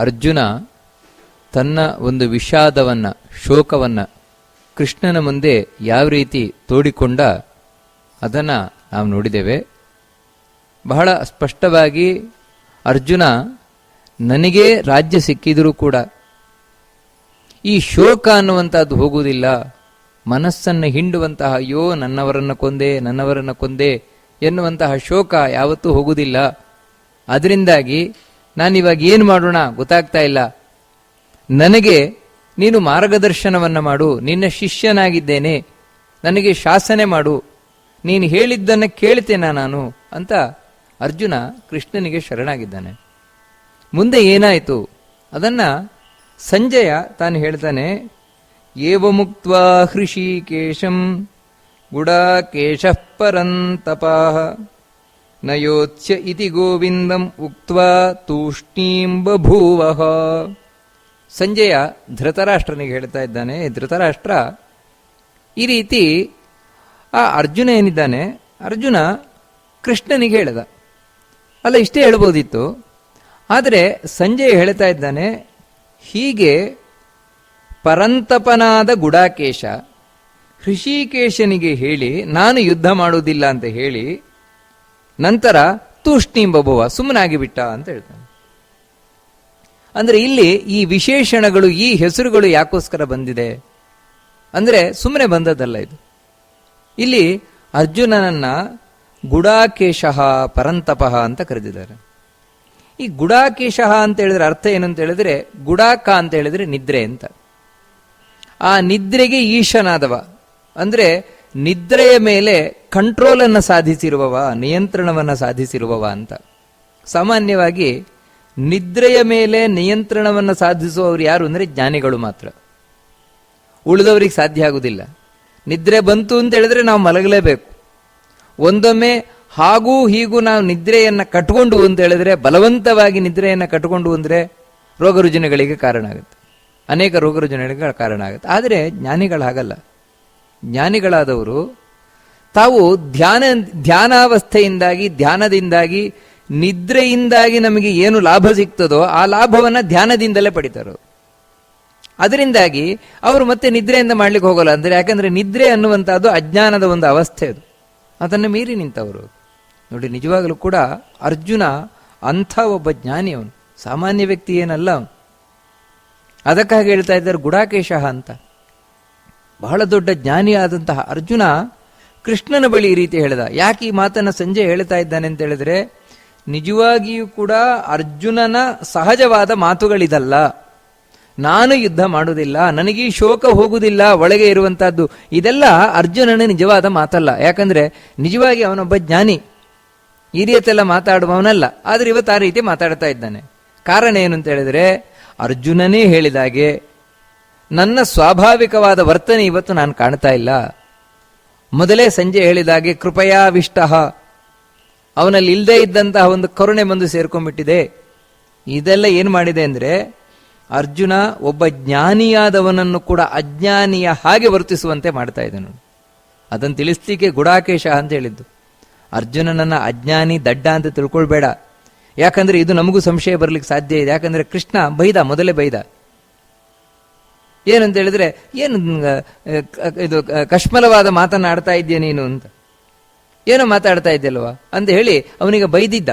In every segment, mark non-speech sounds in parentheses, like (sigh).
ಅರ್ಜುನ ತನ್ನ ಒಂದು ವಿಷಾದವನ್ನ, ಶೋಕವನ್ನ ಕೃಷ್ಣನ ಮುಂದೆ ಯಾವ ರೀತಿ ತೋಡಿಕೊಂಡ ಅದನ್ನ ನಾವು ನೋಡಿದ್ದೇವೆ. ಬಹಳ ಸ್ಪಷ್ಟವಾಗಿ ಅರ್ಜುನ ನನಗೇ ರಾಜ್ಯ ಸಿಕ್ಕಿದರೂ ಕೂಡ ಈ ಶೋಕ ಅನ್ನುವಂಥದ್ದು ಹೋಗುವುದಿಲ್ಲ. ಮನಸ್ಸನ್ನು ಹಿಂಡುವಂತಹ, ಅಯ್ಯೋ ನನ್ನವರನ್ನು ಕೊಂದೆ ನನ್ನವರನ್ನು ಕೊಂದೆ ಎನ್ನುವಂತಹ ಶೋಕ ಯಾವತ್ತೂ ಹೋಗುವುದಿಲ್ಲ. ಅದರಿಂದಾಗಿ ನಾನಿವಾಗ ಏನು ಮಾಡೋಣ ಗೊತ್ತಾಗ್ತಾ ಇಲ್ಲ. ನನಗೆ ನೀನು ಮಾರ್ಗದರ್ಶನವನ್ನು ಮಾಡು, ನಿನ್ನ ಶಿಷ್ಯನಾಗಿದ್ದೇನೆ, ನನಗೆ ಶಾಸನೆ ಮಾಡು, ನೀನು ಹೇಳಿದ್ದನ್ನು ಕೇಳ್ತೇನ ನಾನು ಅಂತ ಅರ್ಜುನ ಕೃಷ್ಣನಿಗೆ ಶರಣಾಗಿದ್ದಾನೆ. ಮುಂದೆ ಏನಾಯಿತು? ಅದನ್ನು ಸಂಜಯ ತಾನು ಹೇಳ್ತಾನೆ ಏವ ಮುಕ್ತ ಹೃಷಿಕೇಶಂ ಗುಡಾಕೇಶ ಪರಂತಪಾಹ ನಯೋತ್ಸ್ಯ ಇತಿ ಗೋವಿಂದಂ ಉಕ್ತ್ವಾ ತೂಷ್ಣೀಂ ಬಭೂವಃ ಸಂಜಯ ಧೃತರಾಷ್ಟ್ರನಿಗೆ ಹೇಳ್ತಾ ಇದ್ದಾನೆ ಧೃತರಾಷ್ಟ್ರ ಈ ರೀತಿ ಆ ಅರ್ಜುನ ಏನಿದ್ದಾನೆ, ಅರ್ಜುನ ಕೃಷ್ಣನಿಗೆ ಹೇಳಿದ. ಅಲ್ಲ, ಇಷ್ಟೇ ಹೇಳ್ಬೋದಿತ್ತು. ಆದರೆ ಸಂಜಯ ಹೇಳ್ತಾ ಇದ್ದಾನೆ, ಹೀಗೆ ಪರಂತಪನಾದ ಗುಡಾಕೇಶ ಹೃಷಿಕೇಶನಿಗೆ ಹೇಳಿ, ನಾನು ಯುದ್ಧ ಮಾಡುವುದಿಲ್ಲ ಅಂತ ಹೇಳಿ ನಂತರ ತೂಷ್ಣೀಂ ಬಭುವ ಸುಮ್ಮನಾಗಿ ಬಿಟ್ಟ ಅಂತ ಹೇಳ್ತಾನೆ. ಅಂದ್ರೆ ಇಲ್ಲಿ ಈ ವಿಶೇಷಣಗಳು, ಈ ಹೆಸರುಗಳು ಯಾಕೋಸ್ಕರ ಬಂದಿದೆ? ಅಂದ್ರೆ ಸುಮ್ಮನೆ ಬಂದದ್ದಲ್ಲ ಇದು. ಇಲ್ಲಿ ಅರ್ಜುನನನ್ನ ಗುಡಾಕೇಶ ಪರಂತಪಃ ಅಂತ ಕರೆದಿದ್ದಾರೆ. ಈ ಗುಡಾಕೇಶ ಅಂತ ಹೇಳಿದ್ರೆ ಅರ್ಥ ಏನು ಅಂತ ಹೇಳಿದ್ರೆ ಗುಡಾಕ ಅಂತ ಹೇಳಿದ್ರೆ ನಿದ್ರೆ ಅಂತ. ಆ ನಿದ್ರೆಗೆ ಈಶನಾದವ. ಅಂದ್ರೆ ನಿದ್ರೆಯ ಮೇಲೆ ಕಂಟ್ರೋಲ್ ಅನ್ನು ಸಾಧಿಸಿರುವವ, ನಿಯಂತ್ರಣವನ್ನು ಸಾಧಿಸಿರುವವ ಅಂತ. ಸಾಮಾನ್ಯವಾಗಿ ನಿದ್ರೆಯ ಮೇಲೆ ನಿಯಂತ್ರಣವನ್ನು ಸಾಧಿಸುವವರು ಯಾರು ಅಂದರೆ ಜ್ಞಾನಿಗಳು ಮಾತ್ರ. ಉಳಿದವರಿಗೆ ಸಾಧ್ಯ ಆಗುವುದಿಲ್ಲ ನಿದ್ರೆ ಬಂತು ಅಂತ ಹೇಳಿದ್ರೆ ನಾವು ಮಲಗಲೇಬೇಕು. ಒಂದೊಮ್ಮೆ ಹಾಗೂ ಹೀಗೂ ನಾವು ನಿದ್ರೆಯನ್ನು ಕಟ್ಕೊಂಡು ಅಂತ ಹೇಳಿದ್ರೆ, ಬಲವಂತವಾಗಿ ನಿದ್ರೆಯನ್ನು ಕಟ್ಕೊಂಡು ಅಂದರೆ ರೋಗ ರುಜಿನಗಳಿಗೆ ಕಾರಣ ಆಗುತ್ತೆ. ಅನೇಕ ರೋಗ ರುಜಿನಗಳಿಗೆ ಕಾರಣ ಆಗುತ್ತೆ. ಆದರೆ ಜ್ಞಾನಿಗಳು ಹಾಗಲ್ಲ. ಜ್ಞಾನಿಗಳಾದವರು, ತಾವು ಧ್ಯಾನ, ಧ್ಯಾನಾವಸ್ಥೆಯಿಂದಾಗಿ, ಧ್ಯಾನದಿಂದಾಗಿ, ನಿದ್ರೆಯಿಂದಾಗಿ ನಮಗೆ ಏನು ಲಾಭ ಸಿಗ್ತದೋ, ಆ ಲಾಭವನ್ನ ಧ್ಯಾನದಿಂದಲೇ ಪಡಿತಾರೋ. ಅದರಿಂದಾಗಿ ಅವರು ಮತ್ತೆ ನಿದ್ರೆಯಿಂದ ಮಾಡ್ಲಿಕ್ಕೆ ಹೋಗಲ್ಲ ಅಂದ್ರೆ, ಯಾಕಂದ್ರೆ ನಿದ್ರೆ ಅನ್ನುವಂಥದ್ದು ಅಜ್ಞಾನದ ಒಂದು ಅವಸ್ಥೆ ಅದು. ಅದನ್ನು ಮೀರಿ ನಿಂತವರು. ನೋಡಿ, ನಿಜವಾಗಲೂ ಕೂಡ ಅರ್ಜುನ ಅಂಥ ಒಬ್ಬ ಜ್ಞಾನಿ ಅವನು ಸಾಮಾನ್ಯ ವ್ಯಕ್ತಿ ಏನಲ್ಲ ಅದಕ್ಕಾಗಿ ಹೇಳ್ತಾ ಇದ್ದಾರೆ ಗುಡಾಕೇಶ ಅಂತ. ಬಹಳ ದೊಡ್ಡ ಜ್ಞಾನಿಯಾದಂತಹ ಅರ್ಜುನ ಕೃಷ್ಣನ ಬಳಿ ಈ ರೀತಿ ಹೇಳಿದ. ಯಾಕೆ ಈ ಮಾತನ್ನ ಸಂಜೆ ಹೇಳ್ತಾ ಇದ್ದಾನೆ ಅಂತ ಹೇಳಿದ್ರೆ, ನಿಜವಾಗಿಯೂ ಕೂಡ ಅರ್ಜುನನ ಸಹಜವಾದ ಮಾತುಗಳಿದಲ್ಲ. ನಾನು ಯುದ್ಧ ಮಾಡುವುದಿಲ್ಲ, ನನಗೆ ಶೋಕ ಹೋಗುವುದಿಲ್ಲ, ಒಳಗೆ ಇರುವಂತಹದ್ದು. ಇದೆಲ್ಲ ಅರ್ಜುನನ ನಿಜವಾದ ಮಾತಲ್ಲ. ಯಾಕಂದ್ರೆ, ನಿಜವಾಗಿ ಅವನೊಬ್ಬ ಜ್ಞಾನಿ. ಈ ರೀತಿಯೆಲ್ಲ ಮಾತಾಡುವವನಲ್ಲ. ಆದ್ರೆ ಇವತ್ತು ಆ ರೀತಿ ಮಾತಾಡ್ತಾ ಇದ್ದಾನೆ. ಕಾರಣ ಏನು ಅಂತ ಹೇಳಿದ್ರೆ, ಅರ್ಜುನನೇ ಹೇಳಿದಾಗೆ ನನ್ನ ಸ್ವಾಭಾವಿಕವಾದ ವರ್ತನೆ ಇವತ್ತು ನಾನು ಕಾಣ್ತಾ ಇಲ್ಲ. ಮೊದಲೇ ಸಂಜೆ ಹೇಳಿದಾಗೆ ಕೃಪಯಾವಿಷ್ಟ. ಅವನಲ್ಲಿ ಇಲ್ಲದೆ ಇದ್ದಂತಹ ಒಂದು ಕರುಣೆ ಬಂದು ಸೇರ್ಕೊಂಡ್ಬಿಟ್ಟಿದೆ. ಇದೆಲ್ಲ ಏನು ಮಾಡಿದೆ ಅಂದರೆ, ಅರ್ಜುನ ಒಬ್ಬ ಜ್ಞಾನಿಯಾದವನನ್ನು ಕೂಡ ಅಜ್ಞಾನಿಯ ಹಾಗೆ ವರ್ತಿಸುವಂತೆ ಮಾಡ್ತಾ ಇದ್ದನು ಅದನ್ನು ತಿಳಿಸ್ಲಿಕ್ಕೆ ಗುಡಾಕೇಶ ಅಂತ ಹೇಳಿದ್ದು. ಅರ್ಜುನನನ್ನ ಅಜ್ಞಾನಿ, ದಡ್ಡ ಅಂತ ತಿಳ್ಕೊಳ್ಬೇಡ. ಯಾಕಂದ್ರೆ ಇದು ನಮಗೂ ಸಂಶಯ ಬರ್ಲಿಕ್ಕೆ ಸಾಧ್ಯ ಇದೆ. ಯಾಕಂದ್ರೆ ಕೃಷ್ಣ ಬೈದ, ಮೊದಲೇ ಬೈದ. ಏನಂತ ಹೇಳಿದ್ರೆ, ಏನು ಇದು ಕಶ್ಮಲವಾದ ಮಾತನ್ನಾಡ್ತಾ ಇದ್ದೀಯ ನೀನು ಅಂತ. ಏನೋ ಮಾತಾಡ್ತಾ ಇದ್ದಲ್ವಾ ಅಂತ ಹೇಳಿ ಅವನಿಗೆ ಬೈದಿದ್ದ.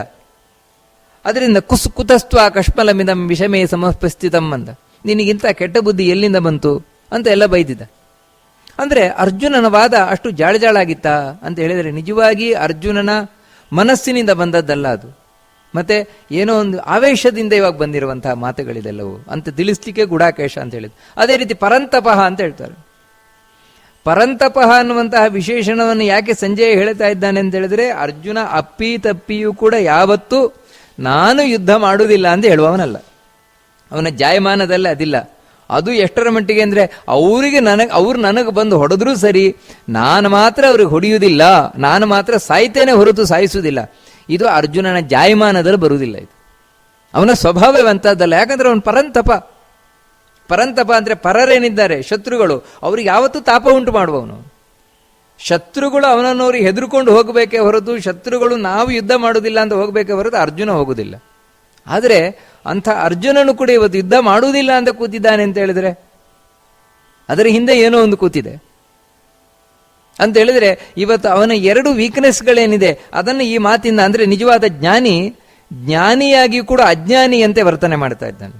ಅದರಿಂದ ಕುಸ್, ಕುತಸ್ತ್ವ ಕಶ್ಮಲಮಿದಂ ವಿಷಮೇ ಸಮಪಸ್ಥಿತಂ ಅಂತ. ನಿನಗಿಂತ ಕೆಟ್ಟ ಬುದ್ಧಿ ಎಲ್ಲಿಂದ ಬಂತು? ಅಂತ ಎಲ್ಲ ಬೈದಿದ್ದ. ಅಂದ್ರೆ ಅರ್ಜುನನ ವಾದ ಅಷ್ಟು ಜಾಳಜಾಳಾಗಿತ್ತ ಅಂತ ಹೇಳಿದರೆ ನಿಜವಾಗಿ ಅರ್ಜುನನ ಮನಸ್ಸಿನಿಂದ ಬಂದದ್ದಲ್ಲ ಅದು. ಮತ್ತೆ ಏನೋ ಒಂದು ಆವೇಶದಿಂದ ಇವಾಗ ಬಂದಿರುವಂತಹ ಮಾತುಗಳಿದೆಲ್ಲವು ಅಂತ ತಿಳಿಸ್ಲಿಕ್ಕೆ ಗುಡಾಕೇಶ ಅಂತ ಹೇಳಿದ್ ಅದೇ ರೀತಿ ಪರಂತಪಃ ಅಂತ ಹೇಳ್ತಾರೆ. ಪರಂತಪಃ ಅನ್ನುವಂತಹ ವಿಶೇಷಣವನ್ನು ಯಾಕೆ ಸಂಜಯ್ ಹೇಳ್ತಾ ಇದ್ದಾನೆ ಅಂತ ಹೇಳಿದ್ರೆ, ಅರ್ಜುನ ಅಪ್ಪಿ ತಪ್ಪಿಯೂ ಕೂಡ ಯಾವತ್ತೂ ನಾನು ಯುದ್ಧ ಮಾಡುವುದಿಲ್ಲ ಅಂತ ಹೇಳುವವನಲ್ಲ. ಅವನ ಜಾಯಮಾನದಲ್ಲೇ ಅದಿಲ್ಲ. ಅದು ಎಷ್ಟರ ಮಟ್ಟಿಗೆ ಅಂದ್ರೆ, ಅವರಿಗೆ ನನಗೆ, ಅವ್ರು ನನಗೆ ಬಂದು ಹೊಡೆದ್ರೂ ಸರಿ, ನಾನು ಮಾತ್ರ ಅವ್ರಿಗೆ ಹೊಡೆಯುವುದಿಲ್ಲ. ನಾನು ಮಾತ್ರ ಸಾಯ್ತೇನೆ ಹೊರತು ಸಾಯಿಸುವುದಿಲ್ಲ. ಇದು ಅರ್ಜುನನ ಜಾಯಮಾನದಲ್ಲಿ ಬರುವುದಿಲ್ಲ ಇದು. ಅವನ ಸ್ವಭಾವವಂಥದ್ದಲ್ಲ ಯಾಕಂದ್ರೆ ಅವನು ಪರಂತಪ. ಪರಂತಪ ಅಂದ್ರೆ ಪರರೇನಿದ್ದಾರೆ, ಶತ್ರುಗಳು. ಅವ್ರಿಗೆ ಯಾವತ್ತೂ ತಾಪ ಉಂಟು ಮಾಡುವವನು. ಶತ್ರುಗಳು ಅವನನ್ನು ಅವ್ರಿಗೆ ಹೆದರ್ಕೊಂಡು ಹೋಗಬೇಕೇ ಹೊರತು, ಶತ್ರುಗಳು ನಾವು ಯುದ್ಧ ಮಾಡುವುದಿಲ್ಲ ಅಂತ ಹೋಗಬೇಕೇ ಹೊರತು ಅರ್ಜುನ ಹೋಗುವುದಿಲ್ಲ. ಆದರೆ ಅಂಥ ಅರ್ಜುನನು ಕೂಡ ಇವತ್ತು ಯುದ್ಧ ಮಾಡುವುದಿಲ್ಲ ಅಂತ ಕೂತಿದ್ದಾನೆ ಅಂತ ಹೇಳಿದ್ರೆ, ಅದರ ಹಿಂದೆ ಏನೋ ಒಂದು ಕೂತಿದೆ. ಅಂತ ಹೇಳಿದ್ರೆ ಇವತ್ತು ಅವನ ಎರಡು ವೀಕ್ನೆಸ್ಗಳೇನಿದೆ ಅದನ್ನು ಈ ಮಾತಿಂದ ಅಂದ್ರೆ ನಿಜವಾದ ಜ್ಞಾನಿ, ಜ್ಞಾನಿಯಾಗಿ ಕೂಡ ಅಜ್ಞಾನಿಯಂತೆ ವರ್ತನೆ ಮಾಡ್ತಾ ಇದ್ದಾನೆ.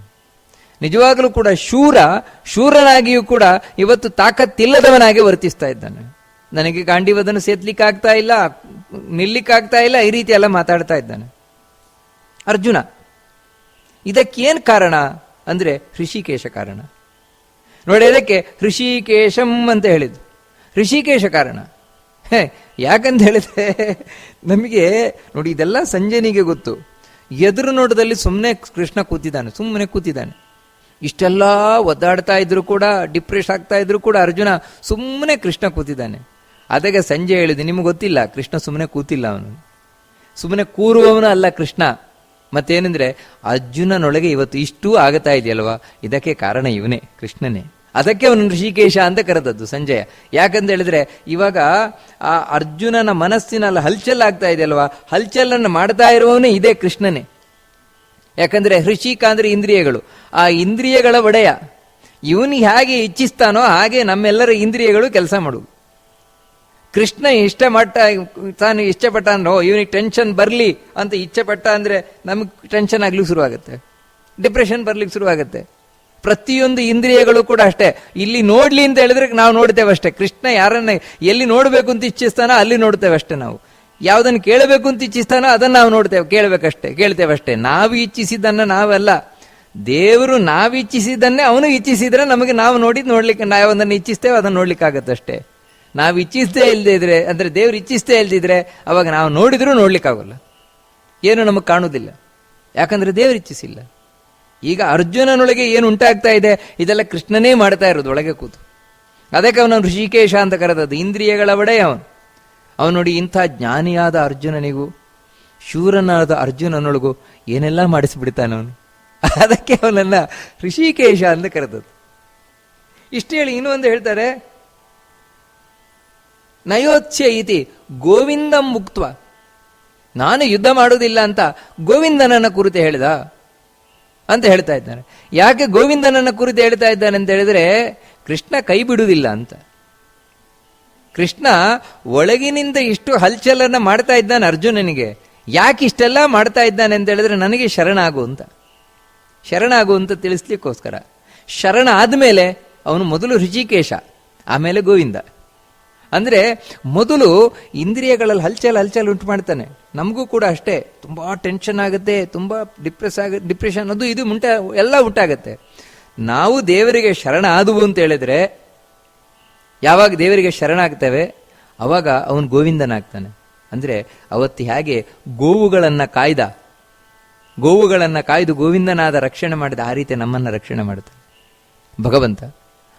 ನಿಜವಾಗಲೂ ಕೂಡ ಶೂರ, ಶೂರನಾಗಿಯೂ ಕೂಡ ಇವತ್ತು ತಾಕತ್ತಿಲ್ಲದವನಾಗಿ ವರ್ತಿಸ್ತಾ ಇದ್ದಾನೆ. ನನಗೆ ಗಾಂಡಿವದನ್ನು ಸೇತ್ಲಿಕ್ಕಾಗ್ತಾ ಇಲ್ಲ ನಿಲ್ಲಿಕ್ಕಾಗ್ತಾ ಇಲ್ಲ, ಈ ರೀತಿ ಎಲ್ಲ ಮಾತಾಡ್ತಾ ಇದ್ದಾನೆ. ಅರ್ಜುನ, ಇದಕ್ಕೇನು ಕಾರಣ ಅಂದ್ರೆ ಋಷಿಕೇಶ ಕಾರಣ. ನೋಡಿ ಅದಕ್ಕೆ ಋಷಿಕೇಶಂ ಅಂತ ಹೇಳಿದ್ದು ಋಷಿಕೇಶ ಕಾರಣ. ಯಾಕಂತ ಹೇಳಿದ್ರೆ ನಮಗೆ ನೋಡಿ ಇದೆಲ್ಲ ಸಂಜನಿಗೆ ಗೊತ್ತು. ಎದುರು ನೋಟದಲ್ಲಿ ಸುಮ್ಮನೆ ಕೃಷ್ಣ ಕೂತಿದ್ದಾನೆ ಸುಮ್ಮನೆ ಕೂತಿದ್ದಾನೆ. ಇಷ್ಟೆಲ್ಲ ಒದ್ದಾಡ್ತಾ ಇದ್ರು ಕೂಡ ಡಿಪ್ರೆಸ್ ಆಗ್ತಾ ಇದ್ರು ಕೂಡ ಅರ್ಜುನ ಸುಮ್ಮನೆ ಕೃಷ್ಣ ಕೂತಿದ್ದಾನೆ. ಅದಕ್ಕೆ ಸಂಜೆ ಹೇಳಿದೆ ನಿಮ್ಗೆ ಗೊತ್ತಿಲ್ಲ, ಕೃಷ್ಣ ಸುಮ್ಮನೆ ಕೂತಿಲ್ಲ ಅವನು. ಸುಮ್ಮನೆ ಕೂರುವವನು ಅಲ್ಲ ಕೃಷ್ಣ. ಮತ್ತೇನೆಂದ್ರೆ ಅರ್ಜುನನೊಳಗೆ ಇವತ್ತು ಇಷ್ಟೂ ಆಗತಾ ಇದೆಯಲ್ವಾ? ಇದಕ್ಕೆ ಕಾರಣ ಇವನೇ, ಕೃಷ್ಣನೇ. ಅದಕ್ಕೆ ಅವನು ಋಷಿಕೇಶ ಅಂತ ಕರೆದದ್ದು ಸಂಜಯ. ಯಾಕಂತ ಹೇಳಿದ್ರೆ, ಇವಾಗ ಆ ಅರ್ಜುನನ ಮನಸ್ಸಿನಲ್ಲಿ ಹಲ್ಚಲ್ ಆಗ್ತಾ ಇದೆಯಲ್ವಾ ಹಲ್ಚಲನ್ನು ಮಾಡ್ತಾ ಇರುವವನೇ ಇದೇ ಕೃಷ್ಣನೇ. ಯಾಕಂದ್ರೆ ಹೃಷಿಕ ಅಂದ್ರೆ ಇಂದ್ರಿಯಗಳು. ಆ ಇಂದ್ರಿಯಗಳ ಒಡೆಯ. ಇವನು ಹೇಗೆ ಇಚ್ಛಿಸ್ತಾನೋ ಹಾಗೆ ನಮ್ಮೆಲ್ಲರ ಇಂದ್ರಿಯಗಳು ಕೆಲಸ ಮಾಡು ಕೃಷ್ಣ ಇಷ್ಟಪಟ್ಟ ತಾನು ಇಷ್ಟಪಟ್ಟ ಅಂದ್ರೆ ಓ ಇವನಿಗೆ ಟೆನ್ಷನ್ ಬರಲಿ ಅಂತ ಇಚ್ಛೆಪಟ್ಟ ಅಂದ್ರೆ ನಮಗೆ ಟೆನ್ಷನ್ ಆಗ್ಲಿಕ್ಕೆ ಶುರುವಾಗುತ್ತೆ. ಡಿಪ್ರೆಷನ್ ಬರ್ಲಿಕ್ಕೆ ಶುರುವಾಗುತ್ತೆ. ಪ್ರತಿಯೊಂದು ಇಂದ್ರಿಯಗಳು ಕೂಡ ಅಷ್ಟೇ. ಇಲ್ಲಿ ನೋಡ್ಲಿ ಅಂತ ಹೇಳಿದ್ರೆ ನಾವು ನೋಡ್ತೇವೆ ಅಷ್ಟೇ. ಕೃಷ್ಣ ಯಾರನ್ನ ಎಲ್ಲಿ ನೋಡಬೇಕು ಅಂತ ಇಚ್ಛಿಸ್ತಾನೋ ಅಲ್ಲಿ ನೋಡ್ತೇವೆ ಅಷ್ಟೇ ನಾವು. ಯಾವುದನ್ನು ಕೇಳಬೇಕು ಅಂತ ಇಚ್ಛಿಸ್ತಾನೋ ಅದನ್ನ ನಾವು ನೋಡ್ತೇವೆ, ಕೇಳಬೇಕಷ್ಟೇ, ಕೇಳ್ತೇವೆ ಅಷ್ಟೇ. ನಾವು ಇಚ್ಛಿಸಿದ್ದನ್ನು ನಾವಲ್ಲ. ದೇವರು ನಾವು ಇಚ್ಛಿಸಿದ್ದನ್ನೇ ಅವನು ಇಚ್ಛಿಸಿದ್ರೆ ನಮಗೆ ನಾವು ನೋಡಿ ನೋಡ್ಲಿಕ್ಕೆ ನಾವು ಅದನ್ನು ಇಚ್ಛಿಸ್ತೇವೆ ಅದನ್ನು ನೋಡ್ಲಿಕ್ಕೆ ಅಷ್ಟೇ. ನಾವು ಇಚ್ಛಿಸ್ತೇ ಇಲ್ಲದೆ ಇದ್ರೆ, ಅಂದ್ರೆ ದೇವ್ರು ಇಚ್ಛಿಸ್ತೇ ಇಲ್ದಿದ್ರೆ ಅವಾಗ ನಾವು ನೋಡಿದ್ರೂ ನೋಡ್ಲಿಕ್ಕಾಗಲ್ಲ. ಏನು ನಮಗೆ ಕಾಣುವುದಿಲ್ಲ ಯಾಕಂದ್ರೆ ದೇವ್ರು ಇಚ್ಛಿಸಿಲ್ಲ. ಈಗ ಅರ್ಜುನನೊಳಗೆ ಏನು ಉಂಟಾಗ್ತಾ ಇದೆ, ಇದೆಲ್ಲ ಕೃಷ್ಣನೇ ಮಾಡ್ತಾ ಇರೋದು, ಒಳಗೆ ಕೂತು. ಅದಕ್ಕೆ ಅವನು ಋಷಿಕೇಶ ಅಂತ ಕರೆದದ್ದು, ಇಂದ್ರಿಯಗಳ ಒಡೆಯ ಅವನು. ಅವನು ನೋಡಿ, ಇಂಥ ಜ್ಞಾನಿಯಾದ ಅರ್ಜುನನಿಗೂ, ಶೂರನಾದ ಅರ್ಜುನನೊಳಗೂ ಏನೆಲ್ಲ ಮಾಡಿಸಿಬಿಡ್ತಾನೆ ಅವನು. ಅದಕ್ಕೆ ಅವನನ್ನ ಋಷಿಕೇಶ ಅಂತ ಕರೆದದ್ದು. ಇಷ್ಟು ಹೇಳಿ ಇನ್ನೂ ಒಂದು ಹೇಳ್ತಾರೆ, ನಯೋತ್ಸ್ಯ ಇತಿ ಗೋವಿಂದಂ ಮುಕ್ತ್ವ. ನಾನು ಯುದ್ಧ ಮಾಡುವುದಿಲ್ಲ ಅಂತ ಗೋವಿಂದನನ್ನ ಕುರಿತು ಹೇಳಿದ. ಅಂತ ಹೇಳ್ತಾ ಇದ್ದಾನೆ ಯಾಕೆ ಗೋವಿಂದನನ್ನ ಕುರಿತು ಹೇಳ್ತಾ ಇದ್ದಾನೆ ಅಂತ ಹೇಳಿದ್ರೆ, ಕೃಷ್ಣ ಕೈ ಬಿಡುವುದಿಲ್ಲ ಅಂತ. ಕೃಷ್ಣ ಒಳಗಿನಿಂದ ಇಷ್ಟು ಹಲ್ಚಲನ್ನ ಮಾಡ್ತಾ ಇದ್ದಾನೆ ಅರ್ಜುನನಿಗೆ. ಯಾಕೆ ಇಷ್ಟೆಲ್ಲ ಮಾಡ್ತಾ ಇದ್ದಾನೆ ಅಂತ ಹೇಳಿದ್ರೆ, ನನಗೆ ಶರಣಾಗು ಅಂತ. ಶರಣಾಗು ಅಂತ ತಿಳಿಸ್ಲಿಕ್ಕೋಸ್ಕರ. ಶರಣ ಆದಮೇಲೆ ಅವನು ಮೊದಲು ಋಷಿಕೇಶ, ಆಮೇಲೆ ಗೋವಿಂದ. ಅಂದ್ರೆ ಮೊದಲು ಇಂದ್ರಿಯಗಳಲ್ಲಿ ಹಲ್ಚಲ್ ಹಲ್ಚಲ್ ಉಂಟು ಮಾಡ್ತಾನೆ. ನಮಗೂ ಕೂಡ ಅಷ್ಟೇ. ತುಂಬ ಟೆನ್ಷನ್ ಆಗುತ್ತೆ, ತುಂಬ ಡಿಪ್ರೆಸ್ ಆಗ ಡಿಪ್ರೆಷನ್ ಅದು ಇದು ಮುಂಟೆ ಎಲ್ಲ ಉಂಟಾಗತ್ತೆ. ನಾವು ದೇವರಿಗೆ ಶರಣ ಆದವು ಅಂತ ಹೇಳಿದ್ರೆ, ಯಾವಾಗ ದೇವರಿಗೆ ಶರಣಾಗ್ತೇವೆ ಅವಾಗ ಅವನು ಗೋವಿಂದನಾಗ್ತಾನೆ. ಅಂದ್ರೆ ಅವತ್ತು ಹೇಗೆ ಗೋವುಗಳನ್ನ ಕಾಯ್ದ, ಗೋವುಗಳನ್ನ ಕಾಯ್ದು ಗೋವಿಂದನಾದ ರಕ್ಷಣೆ ಮಾಡಿದ, ಆ ರೀತಿ ನಮ್ಮನ್ನ ರಕ್ಷಣೆ ಮಾಡುತ್ತೆ ಭಗವಂತ.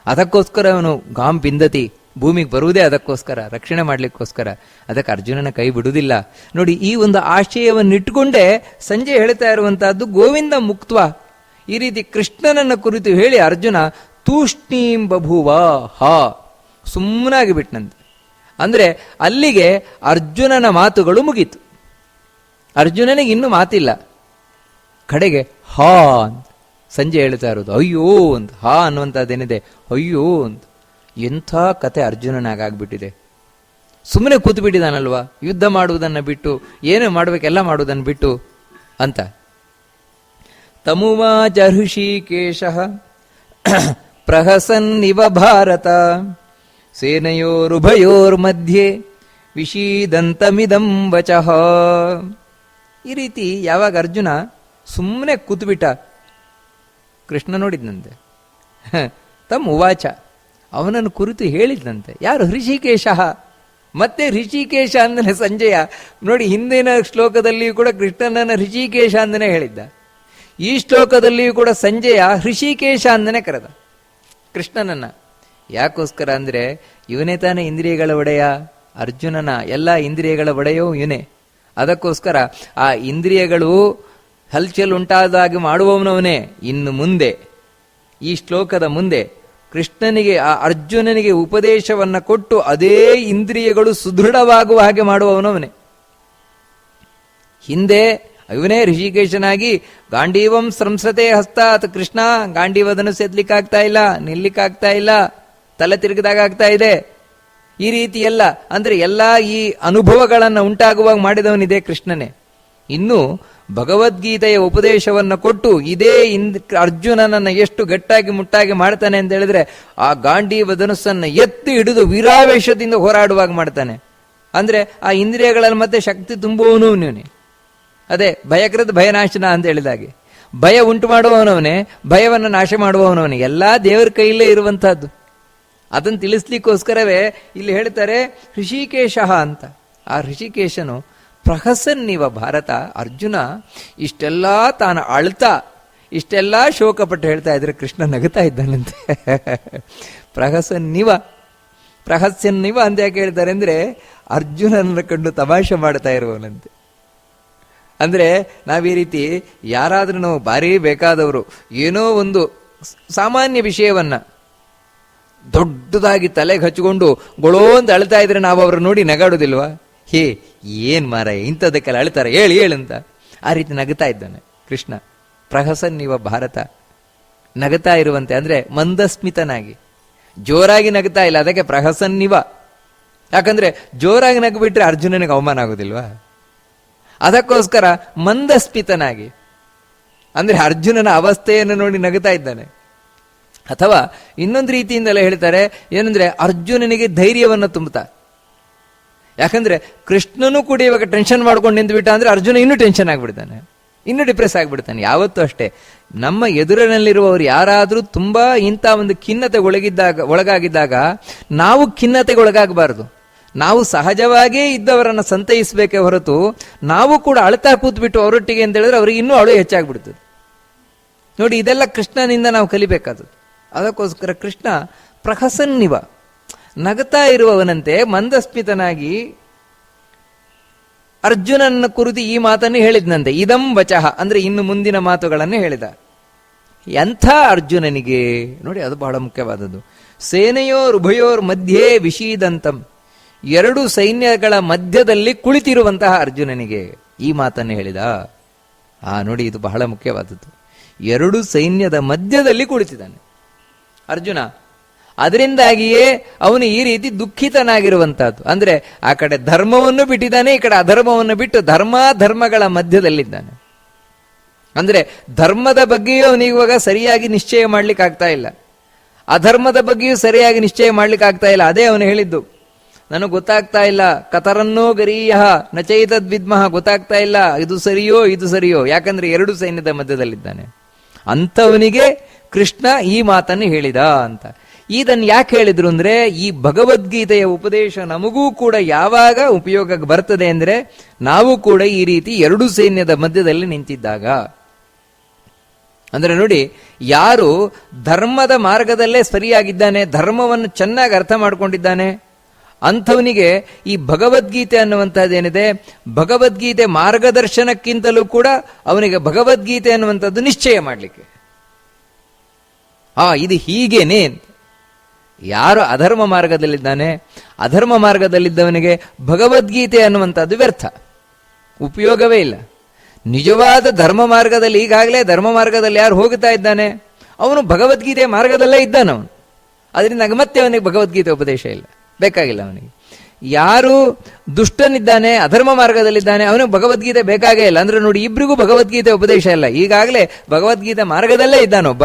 ಅದಕ್ಕೋಸ್ಕರ ಅವನು ಗಾಂ ಬಿಂದತಿ ಭೂಮಿಗೆ ಬರುವುದೇ ಅದಕ್ಕೋಸ್ಕರ, ರಕ್ಷಣೆ ಮಾಡಲಿಕ್ಕೋಸ್ಕರ, ಅದಕ್ಕೆ ಅರ್ಜುನನ ಕೈ ಬಿಡುವುದಿಲ್ಲ. ನೋಡಿ, ಈ ಒಂದು ಆಶಯವನ್ನು ಇಟ್ಟುಕೊಂಡೇ ಸಂಜೆ ಹೇಳ್ತಾ ಇರುವಂತಹದ್ದು ಗೋವಿಂದ ಮುಕ್ತ್ವ. ಈ ರೀತಿ ಕೃಷ್ಣನನ್ನ ಕುರಿತು ಹೇಳಿ ಅರ್ಜುನ, ತೂಷ್ಣೀಂ ಬಭುವ, ಹ. ಸುಮ್ಮನಾಗಿ ಬಿಟ್ನಂತೆ. ಅಂದರೆ, ಅಲ್ಲಿಗೆ ಅರ್ಜುನನ ಮಾತುಗಳು ಮುಗೀತು. ಅರ್ಜುನನಿಗೆ ಇನ್ನೂ ಮಾತಿಲ್ಲ. ಕಡೆಗೆ, ಹಾ ಸಂಜೆ ಹೇಳ್ತಾ ಇರೋದು, ಅಯ್ಯೋ ಅಂತ. ಹಾ ಅನ್ನುವಂಥದ್ದೇನಿದೆ ಅಯ್ಯೋ ಅಂತ. ಎಂಥ ಕತೆ ಅರ್ಜುನನಾಗಾಗ್ಬಿಟ್ಟಿದೆ. ಸುಮ್ಮನೆ ಕೂತು ಬಿಟ್ಟಿದ್ದಾನಲ್ವಾ ಯುದ್ಧ ಮಾಡುವುದನ್ನು ಬಿಟ್ಟು, ಏನು ಮಾಡಬೇಕೆಲ್ಲ ಮಾಡುವುದನ್ನು ಬಿಟ್ಟು ಅಂತ. ತಮುವಾಚ ಪ್ರಹಸನ್ ಪ್ರಹಸನ್ನಿವ ಭಾರತ, ಸೇನೆಯೋರುಭಯೋರ್ಮಧ್ಯೆ ವಿಷೀದಂತಮಿದಂ ವಚಃ. ಈ ರೀತಿ ಯಾವಾಗ ಅರ್ಜುನ ಸುಮ್ಮನೆ ಕೂತ್ಬಿಟ್ಟ, ಕೃಷ್ಣ ನೋಡಿದ್ನಂತೆ. ತಮ್ಮ ಉವಾಚ ಅವನನ್ನು ಕುರಿತು ಹೇಳಿದ್ದಂತೆ ಯಾರು? ಹೃಷಿಕೇಶ. ಮತ್ತೆ ಋಷಿಕೇಶ ಅಂದನೆ ಸಂಜಯ. ನೋಡಿ, ಹಿಂದಿನ ಶ್ಲೋಕದಲ್ಲಿಯೂ ಕೂಡ ಕೃಷ್ಣನನ್ನು ಋಷಿಕೇಶ ಅಂದನೆ ಹೇಳಿದ್ದ. ಈ ಶ್ಲೋಕದಲ್ಲಿಯೂ ಕೂಡ ಸಂಜಯ ಹೃಷಿಕೇಶ ಅಂದನೆ ಕರೆದ. ಕೃಷ್ಣನನ್ನ. ಯಾಕೋಸ್ಕರ ಅಂದ್ರೆ, ಇವನೇ ತಾನೇ ಇಂದ್ರಿಯಗಳ ಒಡೆಯ, ಅರ್ಜುನನ ಎಲ್ಲ ಇಂದ್ರಿಯಗಳ ಒಡೆಯೋ ಇವನೇ. ಅದಕ್ಕೋಸ್ಕರ ಆ ಇಂದ್ರಿಯಗಳು ಹಲ್ಚಲ್ ಉಂಟಾದಾಗಿ ಮಾಡುವವನವನೇ ಇನ್ನು ಮುಂದೆ, ಈ ಶ್ಲೋಕದ ಮುಂದೆ. ಕೃಷ್ಣನಿಗೆ, ಆ ಅರ್ಜುನನಿಗೆ ಉಪದೇಶವನ್ನ ಕೊಟ್ಟು ಅದೇ ಇಂದ್ರಿಯಗಳು ಸುದೃಢವಾಗುವ ಹಾಗೆ ಮಾಡುವವನವನೇ. ಹಿಂದೆ ಅವನೇ ಋಷಿಕೇಶನಾಗಿ ಗಾಂಡೀವಂ ಸಂಸತೆ ಹಸ್ತಾತ್ ಕೃಷ್ಣ ಗಾಂಡೀವದನ್ನು ಸೆದ್ಲಿಕ್ಕಾಗ್ತಾ ಇಲ್ಲ ನಿಲ್ಲಿಕ್ಕಾಗ್ತಾ ಇಲ್ಲ, ತಲೆ ತಿರುಗಿದಾಗ ಆಗ್ತಾ ಇದೆ. ಈ ರೀತಿ ಎಲ್ಲ ಅಂದ್ರೆ ಎಲ್ಲ ಈ ಅನುಭವಗಳನ್ನು ಉಂಟಾಗುವಾಗ ಮಾಡಿದವನಿದೆ ಕೃಷ್ಣನೇ. ಇನ್ನು ಭಗವದ್ಗೀತೆಯ ಉಪದೇಶವನ್ನು ಕೊಟ್ಟು ಇದೇ ಇಂದ್ ಅರ್ಜುನನನ್ನು ಎಷ್ಟು ಗಟ್ಟಾಗಿ ಮುಟ್ಟಾಗಿ ಮಾಡ್ತಾನೆ ಅಂತ ಹೇಳಿದ್ರೆ ಆ ಗಾಂಡೀವ ಧನುಸ್ಸನ್ನು ಎತ್ತಿ ಹಿಡಿದು ವೀರಾವೇಶದಿಂದ ಹೋರಾಡುವಾಗ ಮಾಡ್ತಾನೆ. ಅಂದ್ರೆ ಆ ಇಂದ್ರಿಯಗಳಲ್ಲಿ ಮತ್ತೆ ಶಕ್ತಿ ತುಂಬುವವನು ಇವನೇ ಅದೇ ಭಯಕೃತ ಭಯನಾಶನ ಅಂತ ಹೇಳಿದಾಗೆ. ಭಯ ಉಂಟು ಮಾಡುವವನವನೇ, ಭಯವನ್ನು ನಾಶ ಮಾಡುವವನವನೇ. ಎಲ್ಲಾ ದೇವರ ಕೈಯಲ್ಲೇ ಇರುವಂತಹದ್ದು. ಅದನ್ನು ತಿಳಿಸ್ಲಿಕ್ಕೋಸ್ಕರವೇ ಇಲ್ಲಿ ಹೇಳ್ತಾರೆ ಋಷಿಕೇಶ ಅಂತ. ಆ ಋಷಿಕೇಶನು ಪ್ರಹಸನ್ನಿವ ಭಾರತ, ಅರ್ಜುನ ಇಷ್ಟೆಲ್ಲ ತಾನು ಅಳ್ತಾ, ಇಷ್ಟೆಲ್ಲ ಶೋಕಪಟ್ಟು ಹೇಳ್ತಾ ಇದ್ರೆ ಕೃಷ್ಣ ನಗುತ್ತಾ ಇದ್ದಾನಂತೆ. (laughs) ಪ್ರಹಸನ್ನಿವ, ಪ್ರಹಸ್ಯನ್ನಿವ ಅಂತ ಯಾಕೆ ಹೇಳ್ತಾರೆ ಅಂದ್ರೆ ಅರ್ಜುನನ ಕಂಡು ತಮಾಷೆ ಮಾಡ್ತಾ ಇರುವವನಂತೆ. ಅಂದ್ರೆ ನಾವು ಈ ರೀತಿ ಯಾರಾದರೂ ನಾವು ಭಾರಿ ಬೇಕಾದವರು, ಏನೋ ಒಂದು ಸಾಮಾನ್ಯ ವಿಷಯವನ್ನ ದೊಡ್ಡದಾಗಿ ತಲೆಗೆ ಹಚ್ಚಿಕೊಂಡು ಗೊಳೋ ಅಂತ ಅಳ್ತಾ ಇದ್ರೆ ನಾವು ಅವ್ರನ್ನ ನೋಡಿ ನಗಾಡುದಿಲ್ವಾ? ಹೇ, ಏನ್ ಮಾರ ಇಂಥದಕ್ಕೆಲ್ಲ ಅಳ್ತಾರೆ. ಹೇಳಿ ಹೇಳಂತ ಆ ರೀತಿ ನಗುತ್ತಾ ಇದ್ದಾನೆ ಕೃಷ್ಣ. ಪ್ರಹಸನ್ನಿವ ಭಾರತ. ನಗುತ್ತಾ ಇರುವಂತೆ ಅಂದ್ರೆ ಮಂದಸ್ಮಿತನಾಗಿ. ಜೋರಾಗಿ ನಗುತ್ತಾ ಇಲ್ಲ, ಅದಕ್ಕೆ ಪ್ರಹಸನ್ನಿವ ಯಾಕಂದ್ರೆ ಜೋರಾಗಿ ನಗುಬಿಟ್ರೆ ಅರ್ಜುನನಿಗೆ ಅವಮಾನ ಆಗೋದಿಲ್ವಾ? ಅದಕ್ಕೋಸ್ಕರ ಮಂದಸ್ಮಿತನಾಗಿ. ಅಂದ್ರೆ ಅರ್ಜುನನ ಅವಸ್ಥೆಯನ್ನು ನೋಡಿ ನಗುತ್ತಾ ಇದ್ದಾನೆ. ಅಥವಾ ಇನ್ನೊಂದು ರೀತಿಯಿಂದಲೇ ಹೇಳ್ತಾರೆ, ಏನಂದ್ರೆ ಅರ್ಜುನನಿಗೆ ಧೈರ್ಯವನ್ನು ತುಂಬುತ್ತಾ. ಯಾಕಂದ್ರೆ ಕೃಷ್ಣನು ಕೂಡ ಇವಾಗ ಟೆನ್ಷನ್ ಮಾಡ್ಕೊಂಡು ನಿಂತು ಅಂದ್ರೆ ಅರ್ಜುನ ಇನ್ನೂ ಟೆನ್ಷನ್ ಆಗ್ಬಿಡ್ತಾನೆ. ಇನ್ನೂ ಡಿಪ್ರೆಸ್ ಆಗ್ಬಿಡ್ತಾನೆ. ಯಾವತ್ತೂ ಅಷ್ಟೇ. ನಮ್ಮ ಎದುರಿನಲ್ಲಿರುವವರು ಯಾರಾದರೂ ತುಂಬಾ ಇಂಥ ಒಂದು ಖಿನ್ನತೆ ಒಳಗಿದ್ದಾಗ ಒಳಗಾಗಿದ್ದಾಗ ನಾವು ಖಿನ್ನತೆಗೆ ಒಳಗಾಗಬಾರದು. ನಾವು ಸಹಜವಾಗಿಯೇ ಇದ್ದವರನ್ನ ಸಂತೈಸಬೇಕೇ ಹೊರತು ನಾವು ಕೂಡ ಅಳ್ತಾ ಕೂತ್ಬಿಟ್ಟು ಅವರೊಟ್ಟಿಗೆ ಅಂತ ಹೇಳಿದ್ರೆ ಅವ್ರಿಗೆ ಇನ್ನೂ ಅಳು ಹೆಚ್ಚಾಗ್ಬಿಡ್ತದೆ. ನೋಡಿ, ಇದೆಲ್ಲ ಕೃಷ್ಣನಿಂದ ನಾವು ಕಲಿಬೇಕಾದದ್ದು. ಅದಕ್ಕೋಸ್ಕರ ಕೃಷ್ಣ ಪ್ರಹಸನ್ನಿವ. ನಗತಾ ಇರುವವನಂತೆ ಮಂದಸ್ಮಿತನಾಗಿ ಅರ್ಜುನನ ಕುರಿತು ಈ ಮಾತನ್ನು ಹೇಳಿದ್ನಂತೆ. ಇದಂ ವಚಃ, ಅಂದ್ರೆ ಇನ್ನು ಮುಂದಿನ ಮಾತುಗಳನ್ನು ಹೇಳಿದ. ಎಂಥ ಅರ್ಜುನನಿಗೆ? ನೋಡಿ, ಅದು ಬಹಳ ಮುಖ್ಯವಾದದ್ದು. ಸೇನೆಯೋರ್ ಉಭಯೋರ್ ಮಧ್ಯೆ ವಿಷೀದಂತಂ. ಎರಡು ಸೈನ್ಯಗಳ ಮಧ್ಯದಲ್ಲಿ ಕುಳಿತಿರುವಂತಹ ಅರ್ಜುನನಿಗೆ ಈ ಮಾತನ್ನು ಹೇಳಿದ. ಆ, ನೋಡಿ, ಇದು ಬಹಳ ಮುಖ್ಯವಾದದ್ದು. ಎರಡು ಸೈನ್ಯದ ಮಧ್ಯದಲ್ಲಿ ಕುಳಿತಿದ್ದಾನೆ. ಅರ್ಜುನ ಅದರಿಂದಾಗಿಯೇ ಅವನು ಈ ರೀತಿ ದುಃಖಿತನಾಗಿರುವಂತಹದ್ದು. ಅಂದ್ರೆ ಆ ಕಡೆ ಧರ್ಮವನ್ನು ಬಿಟ್ಟಿದ್ದಾನೆ, ಈ ಕಡೆ ಅಧರ್ಮವನ್ನು ಬಿಟ್ಟು ಧರ್ಮ ಧರ್ಮಗಳ ಮಧ್ಯದಲ್ಲಿದ್ದಾನೆ. ಅಂದ್ರೆ ಧರ್ಮದ ಬಗ್ಗೆಯೂ ಅವನಿಗೆ ಇವಾಗ ಸರಿಯಾಗಿ ನಿಶ್ಚಯ ಮಾಡ್ಲಿಕ್ಕೆ ಆಗ್ತಾ ಇಲ್ಲ. ಅಧರ್ಮದ ಬಗ್ಗೆಯೂ ಸರಿಯಾಗಿ ನಿಶ್ಚಯ ಮಾಡ್ಲಿಕ್ಕೆ ಆಗ್ತಾ ಇಲ್ಲ. ಅದೇ ಅವನು ಹೇಳಿದ್ದು. ನನಗೆ ಗೊತ್ತಾಗ್ತಾ ಇಲ್ಲ. ಕತರನ್ನೋ ಗರೀಯ ನಚೈತದ್ ವಿದ್ಮಃ ಗೊತ್ತಾಗ್ತಾ ಇಲ್ಲ. ಇದು ಸರಿಯೋ ಇದು ಸರಿಯೋ. ಯಾಕಂದ್ರೆ ಎರಡು ಸೈನ್ಯದ ಮಧ್ಯದಲ್ಲಿದ್ದಾನೆ. ಅಂಥವನಿಗೆ ಕೃಷ್ಣ ಈ ಮಾತನ್ನು ಹೇಳಿದ ಅಂತ. ಇದನ್ನು ಯಾಕೆ ಹೇಳಿದ್ರು ಅಂದರೆ, ಈ ಭಗವದ್ಗೀತೆಯ ಉಪದೇಶ ನಮಗೂ ಕೂಡ ಯಾವಾಗ ಉಪಯೋಗಕ್ಕೆ ಬರ್ತದೆ ಅಂದರೆ, ನಾವು ಕೂಡ ಈ ರೀತಿ ಎರಡು ಸೈನ್ಯದ ಮಧ್ಯದಲ್ಲಿ ನಿಂತಿದ್ದಾಗ. ಅಂದರೆ ನೋಡಿ, ಯಾರು ಧರ್ಮದ ಮಾರ್ಗದಲ್ಲೇ ಸರಿಯಾಗಿದ್ದಾನೆ, ಧರ್ಮವನ್ನು ಚೆನ್ನಾಗಿ ಅರ್ಥ ಮಾಡಿಕೊಂಡಿದ್ದಾನೆ, ಅಂಥವನಿಗೆ ಈ ಭಗವದ್ಗೀತೆ ಅನ್ನುವಂಥದ್ದೇನಿದೆ ಭಗವದ್ಗೀತೆ ಮಾರ್ಗದರ್ಶನಕ್ಕಿಂತಲೂ ಕೂಡ ಅವನಿಗೆ ಭಗವದ್ಗೀತೆ ಅನ್ನುವಂಥದ್ದು ನಿಶ್ಚಯ ಮಾಡಲಿಕ್ಕೆ. ಆ ಇದು ಹೀಗೇನೆ ಯಾರು ಅಧರ್ಮ ಮಾರ್ಗದಲ್ಲಿದ್ದಾನೆ, ಅಧರ್ಮ ಮಾರ್ಗದಲ್ಲಿದ್ದವನಿಗೆ ಭಗವದ್ಗೀತೆ ಅನ್ನುವಂಥದ್ದು ವ್ಯರ್ಥ. ಉಪಯೋಗವೇ ಇಲ್ಲ. ನಿಜವಾದ ಧರ್ಮ ಮಾರ್ಗದಲ್ಲಿ, ಈಗಾಗಲೇ ಧರ್ಮ ಮಾರ್ಗದಲ್ಲಿ ಯಾರು ಹೋಗುತ್ತಾ ಇದ್ದಾನೆ? ಅವನು ಭಗವದ್ಗೀತೆ ಮಾರ್ಗದಲ್ಲೇ ಇದ್ದಾನವನು. ಅದರಿಂದ ಮತ್ತೆ ಅವನಿಗೆ ಭಗವದ್ಗೀತೆ ಉಪದೇಶ ಇಲ್ಲ. ಬೇಕಾಗಿಲ್ಲ ಅವನಿಗೆ. ಯಾರು ದುಷ್ಟನಿದ್ದಾನೆ, ಅಧರ್ಮ ಮಾರ್ಗದಲ್ಲಿದ್ದಾನೆ ಅವನಿಗೆ ಭಗವದ್ಗೀತೆ ಬೇಕಾಗೇ ಇಲ್ಲ. ಅಂದ್ರೆ ನೋಡಿ ಇಬ್ಬರಿಗೂ ಭಗವದ್ಗೀತೆ ಉಪದೇಶ ಇಲ್ಲ. ಈಗಾಗಲೇ ಭಗವದ್ಗೀತೆ ಮಾರ್ಗದಲ್ಲೇ ಇದ್ದಾನೊಬ್ಬ.